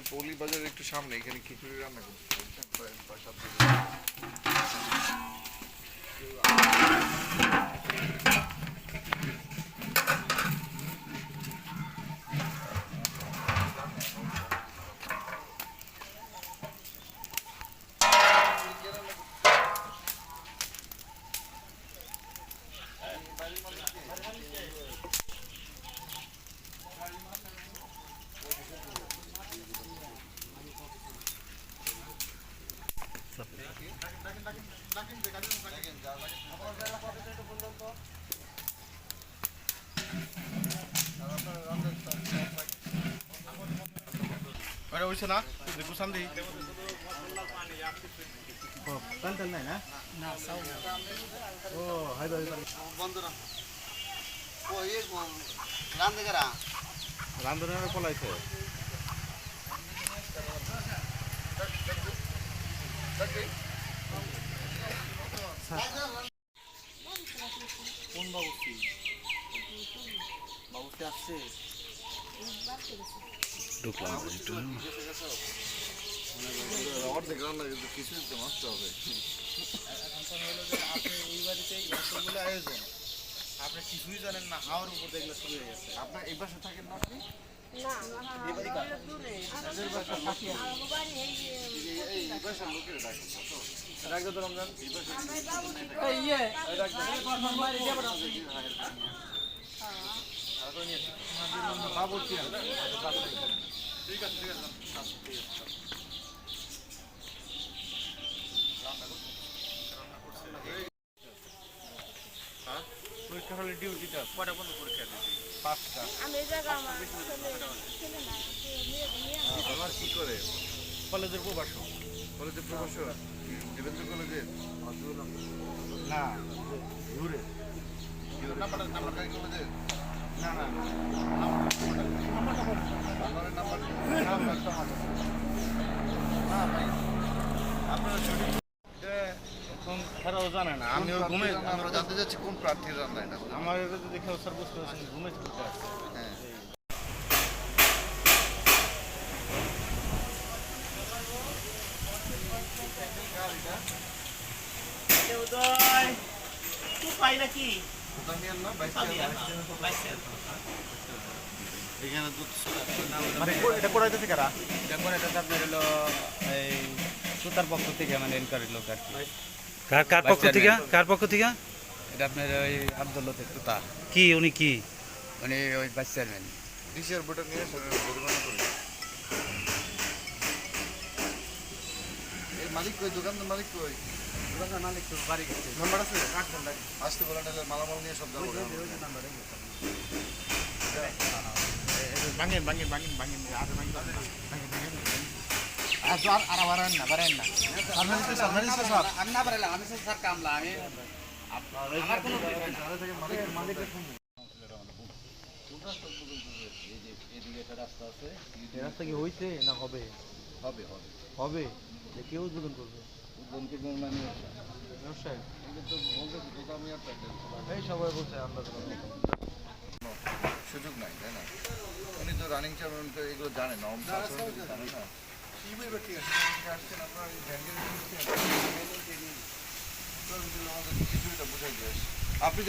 আমি বাজার একটু সামনে এখানে খিচুড়ি রান্না করছি? প্রায় সাত ওটা হইছে না দেখু সামদি প্যান্টেল নাই না ও হাই ভাই। বন্ধুরা ও ইয়ে রান্ধে গেরা রান্ধনের পলাইছে। কোন বাবুসি বাবুসি আসছে অর্ধেক রান্না কিন্তু কিছুই তো হবে আপনি এই আয়োজন আপনি কিছুই জানেন না হাওয়ার উপর দেখলে শুরু হয়ে গেছে আপনার এই পাশে থাকেন না আপনি পাশের ঠিক আছে ঠিক আছে পরীক্ষা হলে ডিউটিটা কটা বন্ধ পরীক্ষা দিতে পাঁচটা আমি কি করে কলেজের প্রবাসক কলেজের প্রফেসর? দেবেন্দ্র কলেজের না ঘুরে নাম্বার নাম্বার কারি কলেজের না না নাম্বারের নাম্বার আপনারা ছুটি এখন খেরাও জানে না আমিও ঘুমে আমরা জানতে চাচ্ছি কোন প্রার্থীর রান্না এটা আমার তো দেখে স্যার বুঝতে ঘুমে আছে। হ্যাঁ। এখানে দুধ মানে এটা করাইতেছে কারা? তারপর এটা আপনার হলো এই সুতার পক্ষ থেকে মানে এনকারি লোক আর কার কার পক্ষ থেকে? কার পক্ষ থেকে? এটা আপনার ওই আব্দুল লতিফ তুতা। কি উনি কি? উনি ওই ভাইস চেয়ারম্যান ডিসিআর বোর্ডে নিয়ে পরিমাণ করি মালিক কই? দোকানদার মালিক কই? নাম্বার আছে আসতে বলেন তাহলে মালামাল নিয়ে সব যাব ভাঙেন ভাঙেন ভাঙেন ভাঙেন আর ভাঙেন আর আর আর বাড়ান না বাড়ান না সামনে সামনে সব আমি না বাড়ালাম আমি স্যার কামলা আমি আমার কোনো এই রাস্তা কি হইছে না হবে? হবে হবে। হবে? কেউ উদ্বোধন করবে। সুযোগ নাই তাই না? উনি তো রানিং চেয়ারম্যান তো এগুলো জানে না জানে আপনি